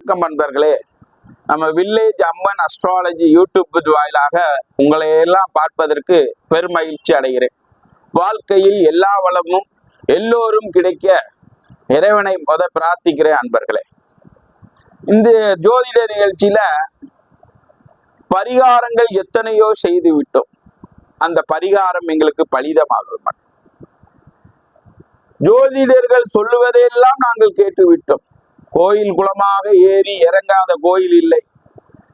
வணக்கம் நண்பர்களே. நம்ம வில்லேஜ் அம்மன் அஸ்ட்ராலஜி யூடியூப் வாயிலாக உங்களை எல்லாம் பார்ப்பதற்கு பெருமகிழ்ச்சி அடைகிறேன். வாழ்க்கையில் எல்லா வளமும் எல்லோரும் கிடைக்க இறைவனை முத பிரார்த்திக்கிறேன் அன்பர்களே. இந்த ஜோதிட நிகழ்ச்சியில பரிகாரங்கள் எத்தனையோ செய்து விட்டோம். அந்த பரிகாரம் எங்களுக்கு பலிதமாக ஜோதிடர்கள் சொல்லுவதையெல்லாம் நாங்கள் கேட்டு விட்டோம். கோயில் குளமாக ஏறி இறங்காத கோயில் இல்லை.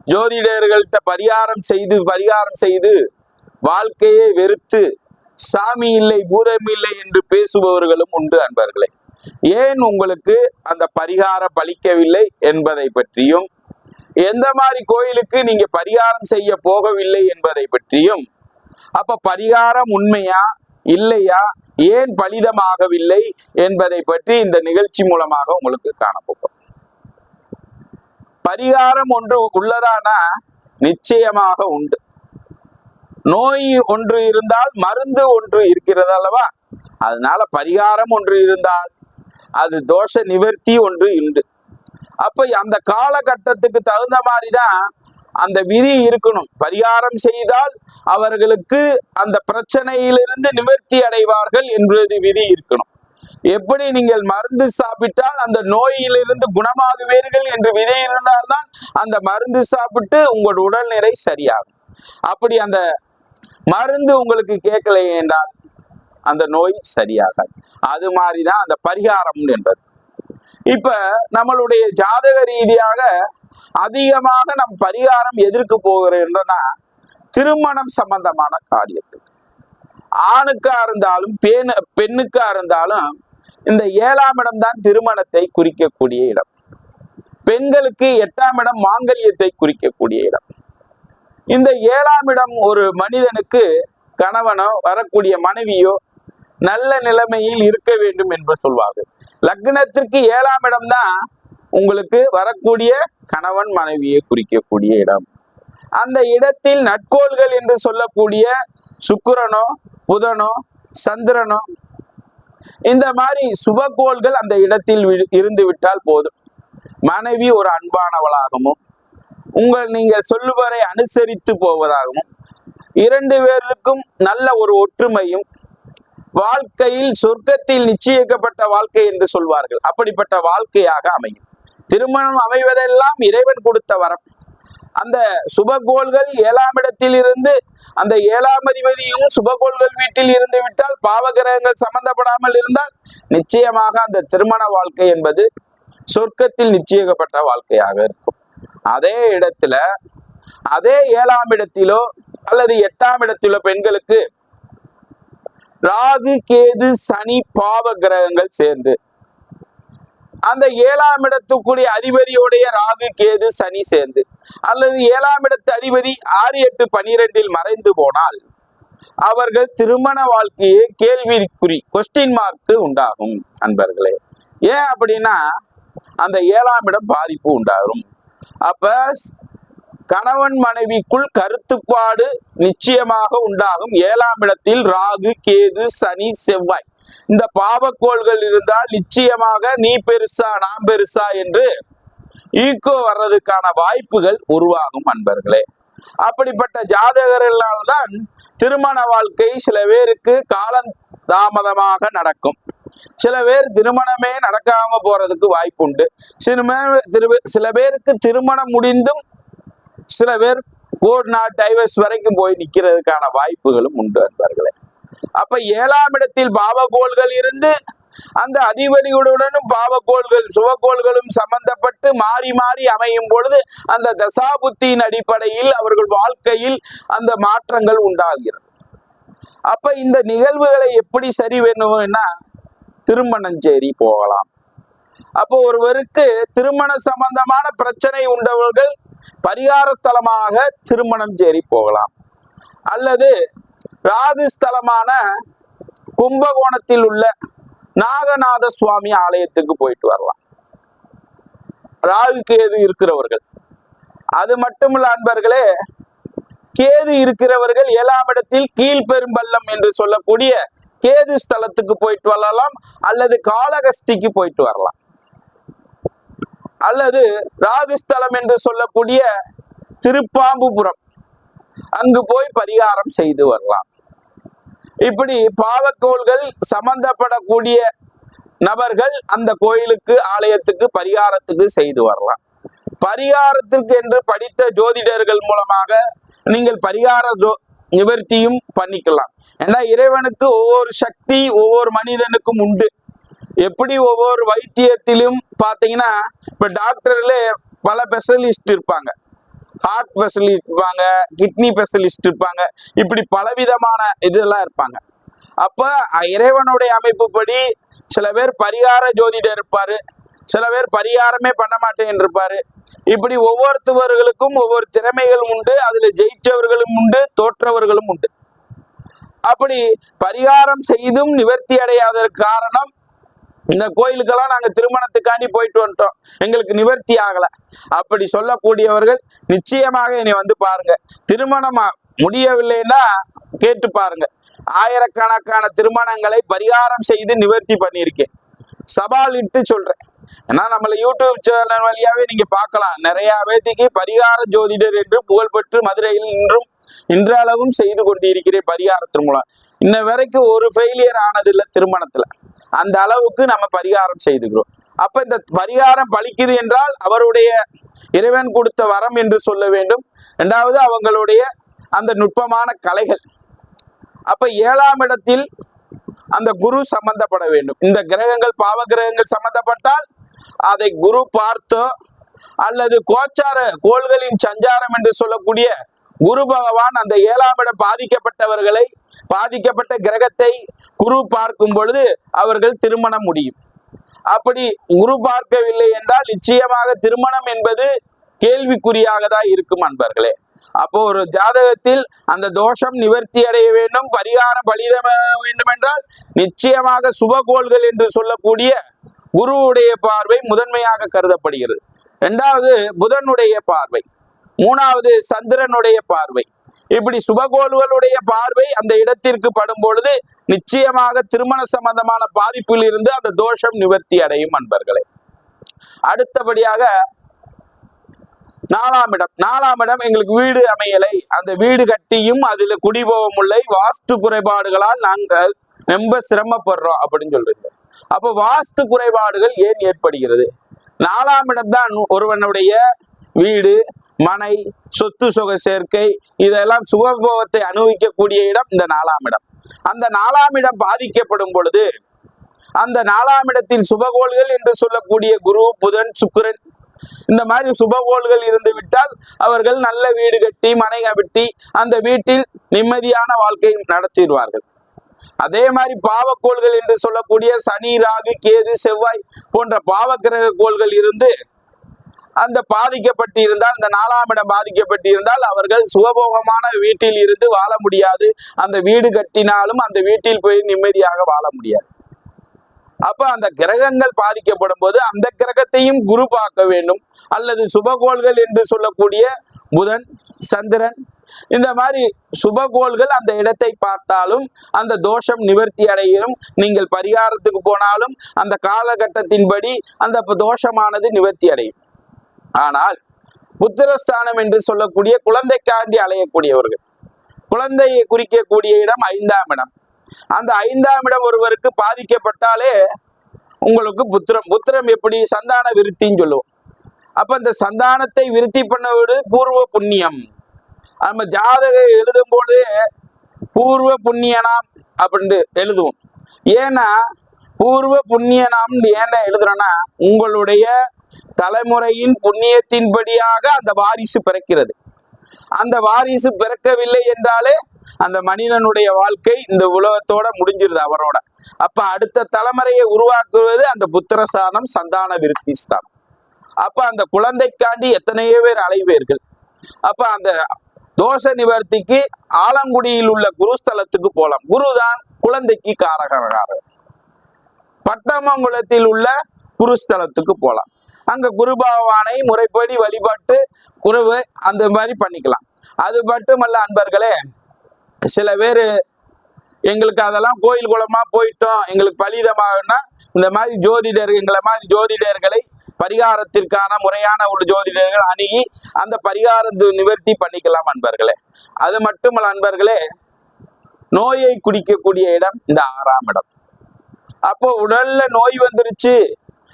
ஜோதிடர்கள்ட்ட பரிகாரம் செய்து பரிகாரம் செய்து வாழ்க்கையை வெறுத்து சாமி இல்லை பூதம் இல்லை என்று பேசுபவர்களும் உண்டு அன்பர்களே. ஏன் உங்களுக்கு அந்த பரிகாரம் பலிக்கவில்லை என்பதை பற்றியும் எந்த மாதிரி கோயிலுக்கு நீங்க பரிகாரம் செய்ய போகவில்லை என்பதை பற்றியும் அப்ப பரிகாரம் உண்மையா இல்லையா ஏன் பலிதமாகவில்லை என்பதை பற்றி இந்த நிகழ்ச்சி மூலமாக உங்களுக்கு காணப்போகும் பரிகாரம் ஒன்று உள்ளதானா? நிச்சயமாக உண்டு. நோய் ஒன்று இருந்தால் மருந்து ஒன்று இருக்கிறது அல்லவா? அதனால பரிகாரம் ஒன்று இருந்தால் அது தோஷ நிவர்த்தி ஒன்று உண்டு. அப்ப அந்த காலகட்டத்துக்கு தகுந்த மாதிரி தான் அந்த விதி இருக்கணும். பரிகாரம் செய்தால் அவர்களுக்கு அந்த பிரச்சனையிலிருந்து நிவர்த்தி அடைவார்கள் என்பது விதி இருக்கணும். எப்படி நீங்கள் மருந்து சாப்பிட்டால் அந்த நோயிலிருந்து குணமாகுவீர்கள் என்று விதை இருந்தால்தான் அந்த மருந்து சாப்பிட்டு உங்கள் உடல்நிலை சரியாகும். அப்படி அந்த மருந்து உங்களுக்கு கேட்கலை என்றால் அந்த நோய் சரியாகாது. அது மாதிரிதான் அந்த பரிகாரம் என்பது. இப்ப நம்மளுடைய ஜாதக ரீதியாக அதிகமாக நம் பரிகாரம் எதிர்க்கு போகிறோம்னா திருமணம் சம்பந்தமான காரியத்துக்கு. ஆணுக்கா இருந்தாலும் பெண் பெண்ணுக்கா இருந்தாலும் இந்த ஏழாம் இடம் தான் திருமணத்தை குறிக்கக்கூடிய இடம். பெண்களுக்கு எட்டாம் இடம் மாங்கல்யத்தை குறிக்கக்கூடிய இடம். இந்த ஏழாம் இடம் ஒரு மனிதனுக்கு கணவனோ வரக்கூடிய மனைவியோ நல்ல நிலைமையில் இருக்க வேண்டும் என்று சொல்வார்கள். லக்னத்திற்கு ஏழாம் இடம் தான் உங்களுக்கு வரக்கூடிய கணவன் மனைவியை குறிக்கக்கூடிய இடம். அந்த இடத்தில் நட்கோள்கள் என்று சொல்லக்கூடிய சுக்கிரனோ புதனோ சந்திரனோ இந்த மாதிரி சுபகோள்கள் அந்த இடத்தில் இருந்து விட்டால் போதும். மனைவி ஒரு அன்பானவளாகவும் உங்கள் நீங்கள் சொல்லுவரை அனுசரித்து போவதாகவும் இரண்டு பேருக்கும் நல்ல ஒரு ஒற்றுமையும் வாழ்க்கையில் சொர்க்கத்தில் நிச்சயிக்கப்பட்ட வாழ்க்கை என்று சொல்வார்கள். அப்படிப்பட்ட வாழ்க்கையாக அமையும். திருமணம் அமைவதெல்லாம் இறைவன் கொடுத்த வரம். அந்த சுபகோள்கள் ஏழாம் இடத்தில் இருந்து அந்த ஏழாம் அதிபதியும் சுபகோள்கள் வீட்டில் இருந்து விட்டால் பாவகிரகங்கள் சம்பந்தப்படாமல் இருந்தால் நிச்சயமாக அந்த திருமண வாழ்க்கை என்பது சொர்க்கத்தில் நிச்சயிக்கப்பட்ட வாழ்க்கையாக இருக்கும். அதே இடத்துல அதே ஏழாம் இடத்திலோ அல்லது எட்டாம் இடத்திலோ பெண்களுக்கு ராகு கேது சனி பாவ கிரகங்கள் சேர்ந்து அந்த ஏழாம் இடத்துக்குரிய அதிபதியுடைய ராகு கேது சனி சேர்ந்து அல்லது ஏழாம் இடத்து அதிபதி ஆறு எட்டு பனிரெண்டில் மறைந்து போனால் அவர்கள் திருமண வாழ்க்கையே கேள்விக்குறி கொஸ்டின் மார்க்கு உண்டாகும் அன்பர்களே. ஏன் அப்படின்னா அந்த ஏழாம் இடம் பாதிப்பு உண்டாகும். அப்ப கணவன் மனைவிக்குள் கருத்துப்பாடு நிச்சயமாக உண்டாகும். ஏழாம் இடத்தில் ராகு கேது சனி செவ்வாய். இந்த பாவக்கோள்கள் இருந்தால் நிச்சயமாக நீ பெருசா நான் பெருசா என்று ஈக்கோ வர்றதுக்கான வாய்ப்புகள் உருவாகும் அன்பர்களே. அப்படிப்பட்ட ஜாதகர்களால் தான் திருமண வாழ்க்கை சில பேருக்கு காலம் தாமதமாக நடக்கும். சில பேர் திருமணமே நடக்காம போறதுக்கு வாய்ப்பு உண்டு சில திரு- சில பேருக்கு திருமணம் முடிந்தும் சில பேர் கோட் நாட் டைவர்ஸ் வரைக்கும் போய் நிக்கிறதுக்கான வாய்ப்புகளும் உண்டு அன்பர்களே. அப்ப ஏழாம் இடத்தில் பாவகோள்கள் இருந்து அந்த அதிபதிகளுடனும் பாவகோள்கள் சுவகோள்களும் சம்பந்தப்பட்டு மாறி மாறி அமையும் பொழுது அந்த தசாபுத்தியின் அடிப்படையில் அவர்கள் வாழ்க்கையில் அந்த மாற்றங்கள் உண்டாகிறது. அப்ப இந்த நிகழ்வுகளை எப்படி சரி வேணும்னா திருமணஞ்சேரி போகலாம். அப்போ ஒருவருக்கு திருமண சம்பந்தமான பிரச்சனை உண்டவர்கள் பரிகாரத்தலமாக திருமணம் சேரி போகலாம். அல்லது ராகு ஸ்தலமான கும்பகோணத்தில் உள்ள நாகநாத சுவாமி ஆலயத்துக்கு போயிட்டு வரலாம். ராகு கேது இருக்கிறவர்கள். அது மட்டுமல்ல அன்பர்களே கேது இருக்கிறவர்கள் ஏழாம் இடத்தில் கீழ்பெரும்பள்ளம் என்று சொல்லக்கூடிய கேது ஸ்தலத்துக்கு போயிட்டு வரலாம். அல்லது காளகஸ்திக்கு போயிட்டு வரலாம். அல்லது ராகுஸ்தலம் என்று சொல்லக்கூடிய திருப்பாம்புபுரம். அங்கு போய் பரிகாரம் செய்து வரலாம். இப்படி பாவக்கோள்கள் சம்பந்தப்படக்கூடிய நபர்கள் அந்த கோயிலுக்கு ஆலயத்துக்கு பரிகாரத்துக்கு செய்து வரலாம். பரிகாரத்திற்கு என்று படித்த ஜோதிடர்கள் மூலமாக நீங்கள் பரிகார ஜோ நிவர்த்தியும் பண்ணிக்கலாம். ஏன்னா இறைவனுக்கு ஒவ்வொரு சக்தி ஒவ்வொரு மனிதனுக்கும் உண்டு. எப்படி ஒவ்வொரு வைத்தியத்திலும் பார்த்தீங்கன்னா இப்போ டாக்டர்ல பல ஸ்பெஷலிஸ்ட் இருப்பாங்க. ஹார்ட் ஸ்பெஷலிஸ்ட் இருப்பாங்க கிட்னி ஸ்பெஷலிஸ்ட் இருப்பாங்க இப்படி பலவிதமான இதெல்லாம் இருப்பாங்க. அப்ப இறைவனுடைய அமைப்புப்படி சில பேர் பரிகார ஜோதிடர் இருப்பாரு சில பேர் பரிகாரமே பண்ண மாட்டேன் இருப்பாரு. இப்படி ஒவ்வொருத்தவர்களுக்கும் ஒவ்வொரு திறமைகள் உண்டு அதுல ஜெயிச்சவர்களும் உண்டு தோற்றவர்களும் உண்டு. அப்படி பரிகாரம் செய்தும் நிவர்த்தி அடையாததற்கு காரணம் இந்த கோயிலுக்கெல்லாம் நாங்கள் திருமணத்துக்காண்டி போயிட்டு வந்துட்டோம். எங்களுக்கு நிவர்த்தி ஆகலை. அப்படி சொல்லக்கூடியவர்கள் நிச்சயமாக என்னை வந்து பாருங்க. திருமணமா முடியவில்லைன்னா கேட்டு பாருங்க. ஆயிரக்கணக்கான திருமணங்களை பரிகாரம் செய்து நிவர்த்தி பண்ணியிருக்கேன். சவால் இட்டு சொல்றேன். ஏன்னா நம்மள யூடியூப் சேனல் வழியாவே நீங்க பார்க்கலாம். நிறைய பேத்திக்கு பரிகார ஜோதிடர் என்று புகழ்பெற்று மதுரையில் இன்றும் இன்றளவும் செய்து கொண்டிருக்கிறேன் பரிகாரத்தின் மூலம். இன்ன வரைக்கும் ஒரு ஃபெயிலியர் ஆனதில்லை திருமணத்துல. அந்த அளவுக்கு நம்ம பரிகாரம் செய்துக்கிறோம். அப்ப இந்த பரிகாரம் பலிக்குது என்றால் அவருடைய இறைவன் கொடுத்த வரம் என்று சொல்ல வேண்டும். இரண்டாவது அவங்களுடைய அந்த நுட்பமான கலைகள். அப்ப ஏழாம் இடத்தில் அந்த குரு சம்பந்தப்பட வேண்டும். இந்த கிரகங்கள் பாவ கிரகங்கள் சம்பந்தப்பட்டால் அதை குரு பார்த்தோ அல்லது கோச்சார கோள்களின் சஞ்சாரம் என்று சொல்லக்கூடிய குரு பகவான் அந்த ஏழாம் இடம் பாதிக்கப்பட்டவர்களை பாதிக்கப்பட்ட கிரகத்தை குரு பார்க்கும் பொழுது அவர்கள் திருமணம் முடியும். அப்படி குரு பார்க்கவில்லை என்றால் நிச்சயமாக திருமணம் என்பது கேள்விக்குறியாக தான் இருக்கும் அன்பர்களே. அப்போ ஒரு ஜாதகத்தில் அந்த தோஷம் நிவர்த்தி அடைய வேண்டும் பரிகாரம் பலித வேண்டும் என்றால் நிச்சயமாக சுபகோள்கள் என்று சொல்லக்கூடிய குருவுடைய பார்வை முதன்மையாக கருதப்படுகிறது. இரண்டாவது புதனுடைய பார்வை. மூணாவது சந்திரனுடைய பார்வை. இப்படி சுபகோள்களுடைய பார்வை அந்த இடத்திற்கு படும் பொழுது நிச்சயமாக திருமண சம்பந்தமான பாதிப்பில் இருந்து அந்த தோஷம் நிவர்த்தி அடையும் அன்பர்களே. அடுத்தபடியாக நாலாம் இடம். நாலாம் இடம் எங்களுக்கு வீடு அமையலை. அந்த வீடு கட்டியும் அதுல குடிபோகம் இல்லை. வாஸ்து குறைபாடுகளால் நாங்கள் ரொம்ப சிரமப்படுறோம் அப்படின்னு சொல்றீங்க. அப்போ வாஸ்து குறைபாடுகள் ஏன் ஏற்படுகிறது? நாலாம் இடம் தான் ஒருவனுடைய வீடு மனை சொத்து சுக சேர்க்கை இதெல்லாம் சுகபோகத்தை அனுபவிக்கக்கூடிய இடம் இந்த நாலாம் இடம். அந்த நாலாம் இடம் பாதிக்கப்படும் பொழுது அந்த நாலாம் இடத்தில் சுபகோள்கள் என்று சொல்லக்கூடிய குரு புதன் சுக்கிரன் இந்த மாதிரி சுபகோள்கள் இருந்து விட்டால் அவர்கள் நல்ல வீடு கட்டி மனை கட்டி அந்த வீட்டில் நிம்மதியான வாழ்க்கை நடத்திடுவார்கள். அதே மாதிரி பாவக்கோள்கள் என்று சொல்லக்கூடிய சனி ராகு கேது செவ்வாய் போன்ற பாவக்கிரக கோள்கள் இருந்து அந்த பாதிக்கப்பட்டு இருந்தால் இந்த நாலாம் இடம் பாதிக்கப்பட்டு இருந்தால் அவர்கள் சுகபோகமான வீட்டில் இருந்து வாழ முடியாது. அந்த வீடு கட்டினாலும் அந்த வீட்டில் போய் நிம்மதியாக வாழ முடியாது. அப்ப அந்த கிரகங்கள் பாதிக்கப்படும் போது அந்த கிரகத்தையும் குரு பார்க்க வேண்டும். அல்லது சுபகோள்கள் என்று சொல்லக்கூடிய புதன் சந்திரன் இந்த மாதிரி சுபகோள்கள் அந்த இடத்தை பார்த்தாலும் அந்த தோஷம் நிவர்த்தி அடையிலும் நீங்கள் பரிகாரத்துக்கு போனாலும் அந்த காலகட்டத்தின்படி அந்த தோஷமானது நிவர்த்தி அடையும். ஆனால் புத்திரஸ்தானம் என்று சொல்லக்கூடிய குழந்தைக்காண்டி அலையக்கூடியவர்கள். குழந்தையை குறிக்கக்கூடிய இடம் ஐந்தாம் இடம். அந்த ஐந்தாம் இடம் ஒருவருக்கு பாதிக்கப்பட்டாலே உங்களுக்கு புத்திரம். புத்திரம் எப்படி? சந்தான விருத்தின்னு சொல்லுவோம். அப்ப இந்த சந்தானத்தை விருத்தி பண்ணவிடு பூர்வ புண்ணியம். நம்ம ஜாதகம் எழுதும் போது பூர்வ புண்ணியனாம் அப்படின்ட்டு எழுதுவோம். ஏன்னா பூர்வ புண்ணியனாம் ஏன்னா எழுதுறோன்னா உங்களுடைய தலைமுறையின் புண்ணியத்தின்படியாக அந்த வாரிசு பிறக்கிறது. அந்த வாரிசு பிறக்கவில்லை என்றாலே அந்த மனிதனுடைய வாழ்க்கை இந்த உலகத்தோட முடிஞ்சிருது அவரோட. அப்ப அடுத்த தலைமுறையை உருவாக்குவது அந்த புத்திரஸ்தானம் சந்தான விருத்தி ஸ்தானம். அப்ப அந்த குழந்தைக்காண்டி எத்தனையோ பேர் அலைவேர்கள் அப்ப அந்த தோஷ நிவர்த்திக்கு ஆலங்குடியில் உள்ள குருஸ்தலத்துக்கு போலாம். குருதான் குழந்தைக்கு காரகரகாரர். பட்டமங்குளத்தில் உள்ள குருஸ்தலத்துக்கு போலாம். அங்க குரு பகவானை முறைப்படி வழிபாட்டு குருவு அந்த மாதிரி பண்ணிக்கலாம். அது மட்டுமல்ல அன்பர்களே சில பேர் எங்களுக்கு அதெல்லாம் கோயில் குளமா போயிட்டோம் எங்களுக்கு பலிதமாகனா இந்த மாதிரி ஜோதிடர் எங்களை மாதிரி ஜோதிடர்களை பரிகாரத்திற்கான முறையான ஒரு ஜோதிடர்கள் அணுகி அந்த பரிகாரத்தை நிவர்த்தி பண்ணிக்கலாம் அன்பர்களே. அது மட்டுமல்ல அன்பர்களே நோயை குடிக்கக்கூடிய இடம் இந்த ஆறாம் இடம். அப்போ உடல்ல நோய் வந்துருச்சு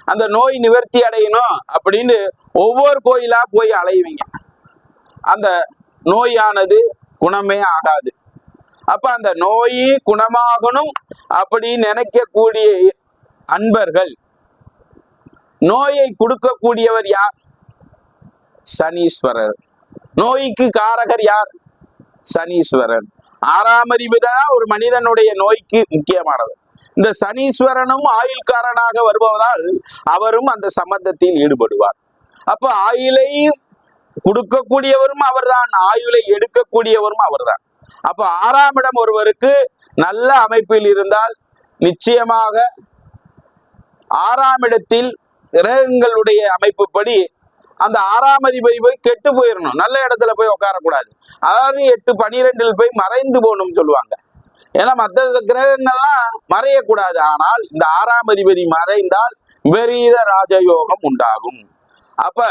அந்த நோய் நிவர்த்தி அடையணும் அப்படின்னு ஒவ்வொரு கோயிலா போய் அலைவீங்க. அந்த நோயானது குணமே ஆகாது. அப்ப அந்த நோய் குணமாகணும் அப்படி நினைக்கக்கூடிய அன்பர்கள் நோயை கொடுக்கக்கூடியவர் யார்? சனீஸ்வரர். நோய்க்கு காரகர் யார்? சனீஸ்வரன் ஆறாம் அதிபதிதான் ஒரு மனிதனுடைய நோய்க்கு முக்கியமானது இந்த சனீஸ்வரனும் ஆயுள்காரனாக வருபவதால் அவரும் அந்த சம்பந்தத்தில் ஈடுபடுவார். அப்ப ஆயுளை கொடுக்கக்கூடியவரும் அவர்தான் ஆயுளை எடுக்கக்கூடியவரும் அவர்தான். அப்ப ஆறாம் இடம் ஒருவருக்கு நல்ல அமைப்பில் இருந்தால் நிச்சயமாக ஆறாம் இடத்தில் கிரகங்களுடைய அமைப்புப்படி அந்த ஆறாம் அதிபதி போய் கெட்டு போயிடணும் நல்ல இடத்துல போய் உட்காரக்கூடாது. அதாவது எட்டு பனிரெண்டில் போய் மறைந்து போகணும்னு சொல்லுவாங்க. ஏன்னா மற்ற கிரகங்கள்லாம் மறையக்கூடாது. ஆனால் இந்த ஆறாம் அதிபதி மறைந்தால் விபரீத ராஜயோகம் உண்டாகும். அப்ப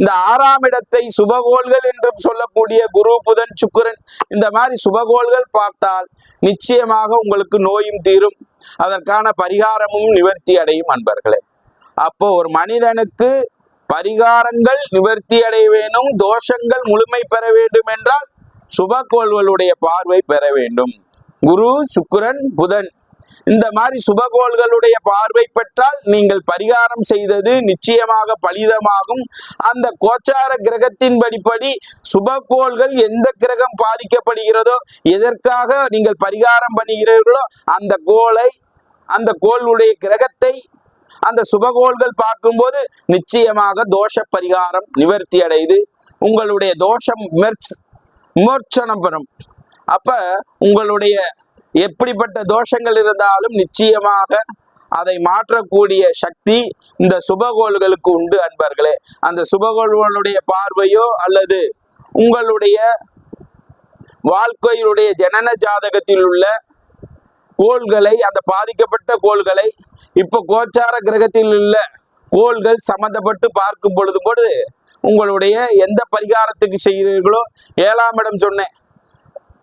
இந்த ஆறாம் இடத்தை சுபகோள்கள் என்று சொல்லக்கூடிய குரு புதன் சுக்கிரன் இந்த மாதிரி சுபகோள்கள் பார்த்தால் நிச்சயமாக உங்களுக்கு நோயும் தீரும். அதற்கான பரிகாரமும் நிவர்த்தி அடையும் அன்பர்களே. அப்போ ஒரு மனிதனுக்கு பரிகாரங்கள் நிவர்த்தி அடைய வேணும் தோஷங்கள் முழுமை பெற வேண்டும் என்றால் சுபகோள்களுடைய பார்வை பெற வேண்டும். குரு சுக்கிரன் புதன். இந்த மாதிரி சுபகோள்களுடைய பார்வை பெற்றால் நீங்கள் பரிகாரம் செய்தது நிச்சயமாக பலிதமாகும். அந்த கோச்சார கிரகத்தின் படிப்படி சுபகோள்கள் எந்த கிரகம் பாதிக்கப்படுகிறதோ எதற்காக நீங்கள் பரிகாரம் பண்ணுகிறீர்களோ அந்த கோளை அந்த கோளுடைய கிரகத்தை அந்த சுபகோள்கள் பார்க்கும்போது நிச்சயமாக தோஷ பரிகாரம் நிவர்த்தி அடைது உங்களுடைய தோஷம் விமர்ச் விமோச்சனம் பெறும். அப்ப உங்களுடைய எப்படிப்பட்ட தோஷங்கள் இருந்தாலும் நிச்சயமாக அதை மாற்றக்கூடிய சக்தி இந்த சுபகோள்களுக்கு உண்டு அன்பர்களே. அந்த சுபகோள்களுடைய பார்வையோ அல்லது உங்களுடைய வாழ்க்கையினுடைய ஜனன ஜாதகத்தில் உள்ள கோள்களை அந்த பாதிக்கப்பட்ட கோள்களை இப்போ கோச்சார கிரகத்தில் உள்ள கோள்கள் சம்பந்தப்பட்டு பார்க்கும் பொழுது பொழுது உங்களுடைய எந்த பரிகாரத்துக்கு செய்கிறீர்களோ ஏழாம் இடம் சொன்னேன்.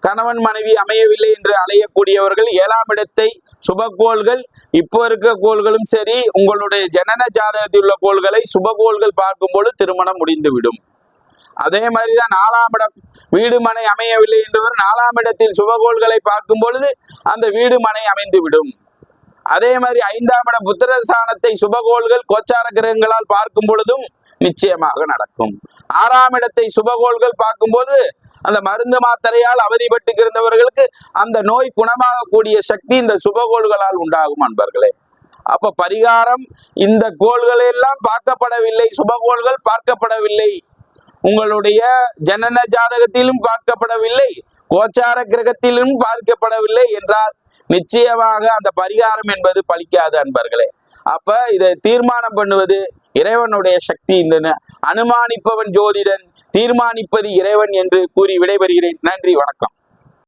கணவன் மனைவி அமையவில்லை என்று அலையக்கூடியவர்கள் ஏழாம் இடத்தை சுபகோள்கள் இப்போ இருக்க கோள்களும் சரி உங்களுடைய ஜனன ஜாதகத்தில் உள்ள கோள்களை சுபகோள்கள் பார்க்கும்போது திருமணம் முடிந்துவிடும். அதே மாதிரிதான் நாலாம் இடம் வீடு மனை அமையவில்லை என்றவர் நாலாம் இடத்தில் சுபகோள்களை பார்க்கும் பொழுது அந்த வீடு மனை அமைந்துவிடும். அதே மாதிரி ஐந்தாம் இடம் சாணத்தை சுபகோள்கள் கோச்சார கிரகங்களால் பார்க்கும் பொழுதும் நிச்சயமாக நடக்கும். ஆறாம் இடத்தை சுபகோள்கள் பார்க்கும்போது அந்த மருந்து மாத்திரையால் அவதிப்பட்டு இருந்தவர்களுக்கு அந்த நோய் குணமாகக்கூடிய சக்தி இந்த சுபகோள்களால் உண்டாகும் அன்பர்களே. அப்ப பரிகாரம் இந்த கோள்கள் எல்லாம் பார்க்கப்படவில்லை சுபகோள்கள் பார்க்கப்படவில்லை. உங்களுடைய ஜனன ஜாதகத்திலும் பார்க்கப்படவில்லை கோச்சார கிரகத்திலும் பார்க்கப்படவில்லை என்றால் நிச்சயமாக அந்த பரிகாரம் என்பது பலிக்காது அன்பர்களே. அப்ப இதை தீர்மானம் பண்ணுவது இறைவனுடைய சக்தி இந்த அனுமானிப்பவன் ஜோதிடன் தீர்மானிப்பது இறைவன் என்று கூறி விடைபெறுகிறேன். நன்றி வணக்கம்.